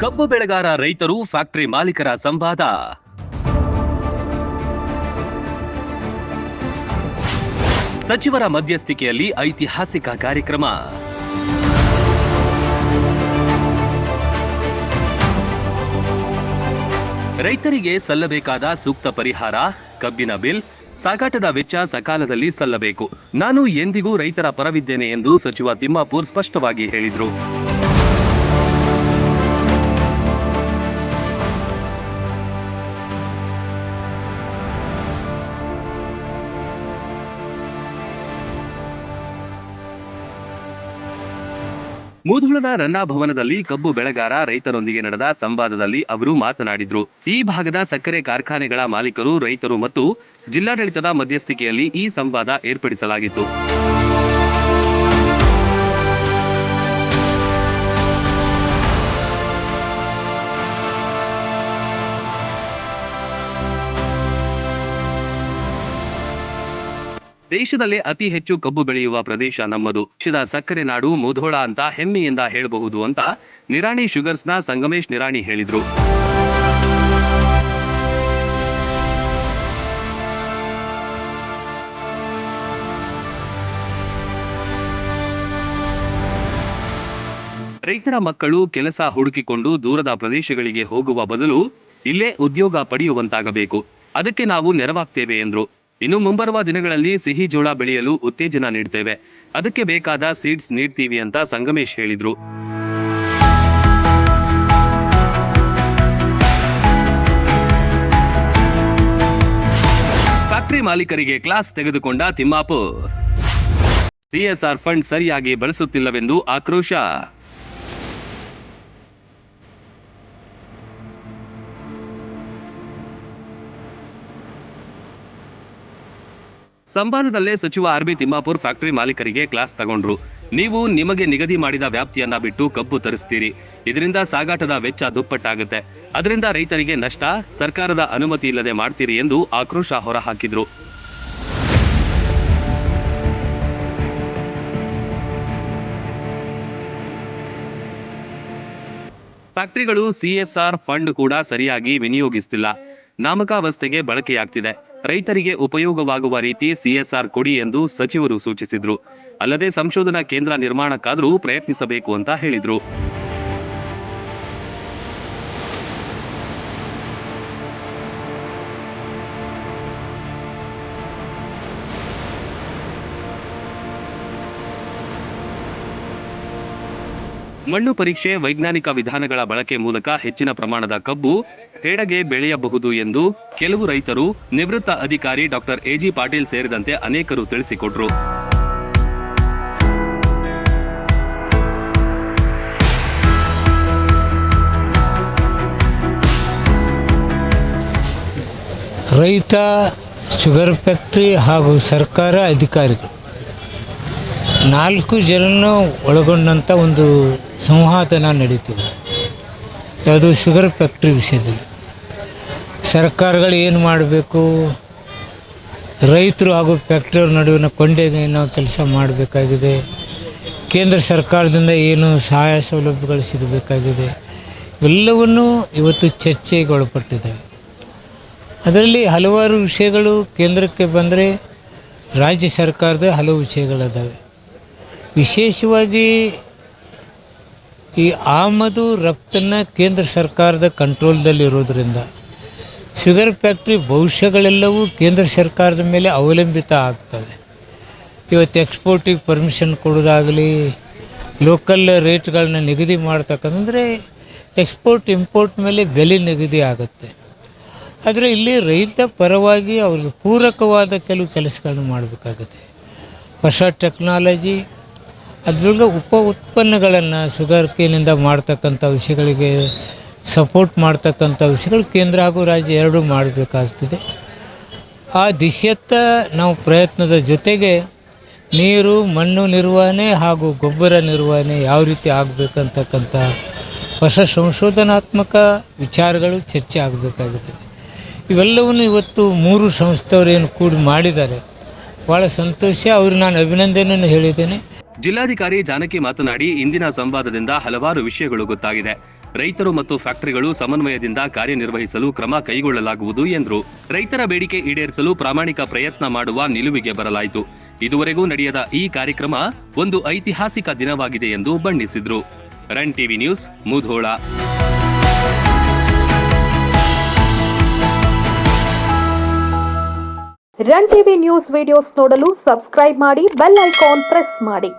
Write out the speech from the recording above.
ಕಬ್ಬು ಬೆಳೆಗಾರ ರೈತರು ಫ್ಯಾಕ್ಟರಿ ಮಾಲೀಕರ ಸಂವಾದ. ಸಚಿವರ ಮಧ್ಯಸ್ಥಿಕೆಯಲ್ಲಿ ಐತಿಹಾಸಿಕ ಕಾರ್ಯಕ್ರಮ. ರೈತರಿಗೆ ಸಲ್ಲಬೇಕಾದ ಸೂಕ್ತ ಪರಿಹಾರ, ಕಬ್ಬಿನ ಬಿಲ್, ಸಾಗಾಟದ ವೆಚ್ಚ ಸಕಾಲದಲ್ಲಿ ಸಲ್ಲಬೇಕು. ನಾನು ಎಂದಿಗೂ ರೈತರ ಪರವಿದ್ದೇನೆ ಎಂದು ಸಚಿವ ತಿಮ್ಮಾಪುರ್ ಸ್ಪಷ್ಟವಾಗಿ ಹೇಳಿದರು. ಮುಧೋಳದ ರನ್ನಾಭವನದಲ್ಲಿ ಕಬ್ಬು ಬೆಳೆಗಾರ ರೈತರೊಂದಿಗೆ ನಡೆದ ಸಂವಾದದಲ್ಲಿ ಅವರು ಮಾತನಾಡಿದ್ರು. ಈ ಭಾಗದ ಸಕ್ಕರೆ ಕಾರ್ಖಾನೆಗಳ ಮಾಲೀಕರು, ರೈತರು ಮತ್ತು ಜಿಲ್ಲಾಡಳಿತದ ಮಧ್ಯಸ್ಥಿಕೆಯಲ್ಲಿ ಈ ಸಂವಾದ ಏರ್ಪಡಿಸಲಾಗಿತ್ತು. ದೇಶದಲ್ಲೇ ಅತಿ ಹೆಚ್ಚು ಕಬ್ಬು ಬೆಳೆಯುವ ಪ್ರದೇಶ ನಮ್ಮದು. ದೇಶದ ಸಕ್ಕರೆ ನಾಡು ಮುಧೋಳ ಅಂತ ಹೆಮ್ಮೆಯಿಂದ ಹೇಳಬಹುದು ಅಂತ ನಿರಾಣಿ ಶುಗರ್ಸ್ನ ಸಂಗಮೇಶ್ ನಿರಾಣಿ ಹೇಳಿದ್ರು. ರೈತರ ಮಕ್ಕಳು ಕೆಲಸ ಹುಡುಕಿಕೊಂಡು ದೂರದ ಪ್ರದೇಶಗಳಿಗೆ ಹೋಗುವ ಬದಲು ಇಲ್ಲೇ ಉದ್ಯೋಗ ಪಡೆಯುವಂತಾಗಬೇಕು. ಅದಕ್ಕೆ ನಾವು ನೆರವಾಗ್ತೇವೆ ಎಂದ್ರು. ಇನ್ನು ಮುಂಬರುವ ದಿನಗಳಲ್ಲಿ ಸಿಹಿ ಜೋಳ ಬೆಳೆಯಲು ಉತ್ತೇಜನ ನೀಡ್ತೇವೆ. ಅದಕ್ಕೆ ಬೇಕಾದ ಸೀಡ್ಸ್ ನೀಡ್ತೀವಿ ಅಂತ ಸಂಗಮೇಶ್ ಹೇಳಿದ್ರು. ಫ್ಯಾಕ್ಟ್ರಿ ಮಾಲೀಕರಿಗೆ ಕ್ಲಾಸ್ ತೆಗೆದುಕೊಂಡ ತಿಮ್ಮಾಪುರ್. ಸಿಎಸ್ಆರ್ ಫಂಡ್ ಸರಿಯಾಗಿ ಬಳಸುತ್ತಿಲ್ಲವೆಂದು ಆಕ್ರೋಶ. ಸಂವಾದದಲ್ಲೇ ಸಚಿವ ಆರ್ ಬಿ ತಿಮ್ಮಾಪುರ್ ಫ್ಯಾಕ್ಟರಿ ಮಾಲೀಕರಿಗೆ ಕ್ಲಾಸ್ ತಗೊಂಡ್ರು. ನೀವು ನಿಮಗೆ ನಿಗದಿ ಮಾಡಿದ ವ್ಯಾಪ್ತಿಯನ್ನ ಬಿಟ್ಟು ಕಬ್ಬು ತರಿಸ್ತೀರಿ. ಇದರಿಂದ ಸಾಗಾಟದ ವೆಚ್ಚ ದುಪ್ಪಟ್ಟಾಗುತ್ತೆ. ಅದರಿಂದ ರೈತರಿಗೆ ನಷ್ಟ, ಸರ್ಕಾರದ ಅನುಮತಿ ಇಲ್ಲದೆ ಮಾಡ್ತೀರಿ ಎಂದು ಆಕ್ರೋಶ ಹೊರಹಾಕಿದ್ರು. ಫ್ಯಾಕ್ಟರಿಗಳು ಸಿಎಸ್ಆರ್ ಫಂಡ್ ಕೂಡ ಸರಿಯಾಗಿ ವಿನಿಯೋಗಿಸ್ತಿಲ್ಲ. ನಾಮಕಾವಸ್ಥೆಗೆ ಬಳಕೆಯಾಗ್ತಿದೆ. ರೈತರಿಗೆ ಉಪಯೋಗವಾಗುವ ರೀತಿ ಸಿಎಸ್ಆರ್ ಕೊಡಿ ಎಂದು ಸಚಿವರು ಸೂಚಿಸಿದ್ರು. ಅಲ್ಲದೆ ಸಂಶೋಧನಾ ಕೇಂದ್ರ ನಿರ್ಮಾಣಕ್ಕಾದರೂ ಪ್ರಯತ್ನಿಸಬೇಕು ಅಂತ ಹೇಳಿದ್ರು. ಮಣ್ಣು ಪರೀಕ್ಷೆ ವೈಜ್ಞಾನಿಕ ವಿಧಾನಗಳ ಬಳಕೆ ಮೂಲಕ ಹೆಚ್ಚಿನ ಪ್ರಮಾಣದ ಕಬ್ಬು ಹೇಡಗೆ ಬೆಳೆಯಬಹುದು ಎಂದು ಕೆಲವು ರೈತರು ನಿವೃತ್ತ ಅಧಿಕಾರಿ ಡಾಕ್ಟರ್ ಎಜಿ ಪಾಟೀಲ್ ಸೇರಿದಂತೆ ಅನೇಕರು ತಿಳಿಸಿಕೊಟ್ರು. ರೈತ, ಶುಗರ್ ಫ್ಯಾಕ್ಟ್ರಿ ಹಾಗೂ ಸರ್ಕಾರ ಅಧಿಕಾರಿಗಳು ನಾಲ್ಕು ಜನನ ಒಳಗೊಂಡಂಥ ಒಂದು ಸಂವಾದನ ನಡೀತಿದೆ. ಯಾವುದು ಶುಗರ್ ಫ್ಯಾಕ್ಟ್ರಿ ವಿಷಯದಲ್ಲಿ. ಸರ್ಕಾರಗಳು ಏನು ಮಾಡಬೇಕು? ರೈತರು ಹಾಗೂ ಫ್ಯಾಕ್ಟ್ರಿಯವ್ರ ನಡುವಿನ ಕೊಂಡೆಗೆ ನಾವು ಕೆಲಸ ಮಾಡಬೇಕಾಗಿದೆ. ಕೇಂದ್ರ ಸರ್ಕಾರದಿಂದ ಏನು ಸಹಾಯ ಸೌಲಭ್ಯಗಳು ಸಿಗಬೇಕಾಗಿದೆ. ಇವೆಲ್ಲವನ್ನೂ ಇವತ್ತು ಚರ್ಚೆಗೆ ಒಳಪಟ್ಟಿದ್ದಾವೆ ಅದರಲ್ಲಿ ಹಲವಾರು ವಿಷಯಗಳು ಕೇಂದ್ರಕ್ಕೆ ಬಂದರೆ ರಾಜ್ಯ ಸರ್ಕಾರದ ಹಲವು ವಿಷಯಗಳಿದ್ದಾವೆ ವಿಶೇಷವಾಗಿ ಈ ಆಮದು ರಫ್ತನ್ನು ಕೇಂದ್ರ ಸರ್ಕಾರದ ಕಂಟ್ರೋಲ್ದಲ್ಲಿರೋದ್ರಿಂದ ಶುಗರ್ ಫ್ಯಾಕ್ಟ್ರಿ ಭವಿಷ್ಯಗಳೆಲ್ಲವೂ ಕೇಂದ್ರ ಸರ್ಕಾರದ ಮೇಲೆ ಅವಲಂಬಿತ ಆಗ್ತದೆ ಇವತ್ತು ಎಕ್ಸ್ಪೋರ್ಟಿಗೆ ಪರ್ಮಿಷನ್ ಕೊಡೋದಾಗಲಿ ಲೋಕಲ್ ರೇಟ್ಗಳನ್ನ ನಿಗದಿ ಮಾಡ್ತಕ್ಕಂದರೆ ಎಕ್ಸ್ಪೋರ್ಟ್, ಇಂಪೋರ್ಟ್ ಮೇಲೆ ಬೆಲೆ ನಿಗದಿ ಆಗುತ್ತೆ. ಆದರೆ ಇಲ್ಲಿ ರೈತ ಪರವಾಗಿ ಅವ್ರಿಗೆ ಪೂರಕವಾದ ಕೆಲವು ಕೆಲಸಗಳನ್ನು ಮಾಡಬೇಕಾಗುತ್ತೆ. ಹೊಸ ಟೆಕ್ನಾಲಜಿ ಅದರೊಳಗೆ ಉಪ ಉತ್ಪನ್ನಗಳನ್ನು ಶುಗರ್ ಕೇನಿಂದ ಮಾಡ್ತಕ್ಕಂಥ ವಿಷಯಗಳಿಗೆ ಸಪೋರ್ಟ್ ಮಾಡ್ತಕ್ಕಂಥ ವಿಷಯಗಳು ಕೇಂದ್ರ ಹಾಗೂ ರಾಜ್ಯ ಎರಡೂ ಮಾಡಬೇಕಾಗ್ತದೆ. ಆ ದಿಶೆಯತ್ತ ನಾವು ಪ್ರಯತ್ನದ ಜೊತೆಗೆ ನೀರು, ಮಣ್ಣು ನಿರ್ವಹಣೆ ಹಾಗೂ ಗೊಬ್ಬರ ನಿರ್ವಹಣೆ ಯಾವ ರೀತಿ ಆಗಬೇಕಂತಕ್ಕಂಥ ಹೊಸ ಸಂಶೋಧನಾತ್ಮಕ ವಿಚಾರಗಳು ಚರ್ಚೆ ಆಗಬೇಕಾಗುತ್ತದೆ ಇವೆಲ್ಲವನ್ನು ಇವತ್ತು ಮೂರು ಸಂಸ್ಥೆಯವರು ಏನು ಕೂಡಿ ಮಾಡಿದ್ದಾರೆ. ಭಾಳ ಸಂತೋಷ. ಅವ್ರಿಗೆ ನಾನು ಅಭಿನಂದನೆಯನ್ನು ಹೇಳಿದ್ದೇನೆ. ಜಿಲ್ಲಾಧಿಕಾರಿ ಜಾನಕಿ ಮಾತನಾಡಿ, ಇಂದಿನ ಸಂವಾದದಿಂದ ಹಲವಾರು ವಿಷಯಗಳು ಗೊತ್ತಾಗಿದೆ. ರೈತರು ಮತ್ತು ಫ್ಯಾಕ್ಟರಿಗಳು ಸಮನ್ವಯದಿಂದ ಕಾರ್ಯನಿರ್ವಹಿಸಲು ಕ್ರಮ ಕೈಗೊಳ್ಳಲಾಗುವುದು ಎಂದರು. ರೈತರ ಬೇಡಿಕೆ ಈಡೇರಿಸಲು ಪ್ರಾಮಾಣಿಕ ಪ್ರಯತ್ನ ಮಾಡುವ ನಿಲುವಿಗೆ ಬರಲಾಯಿತು. ಇದುವರೆಗೂ ನಡೆಯದ ಈ ಕಾರ್ಯಕ್ರಮ ಒಂದು ಐತಿಹಾಸಿಕ ದಿನವಾಗಿದೆ ಎಂದು ಬಣ್ಣಿಸಿದ್ರು. Run TV news, Mudhol. Run TV news videos ನೋಡಲು ಸಬ್ಸ್ಕ್ರೈಬ್ ಮಾಡಿ, ಬೆಲ್ ಐಕಾನ್ ಪ್ರೆಸ್ ಮಾಡಿ.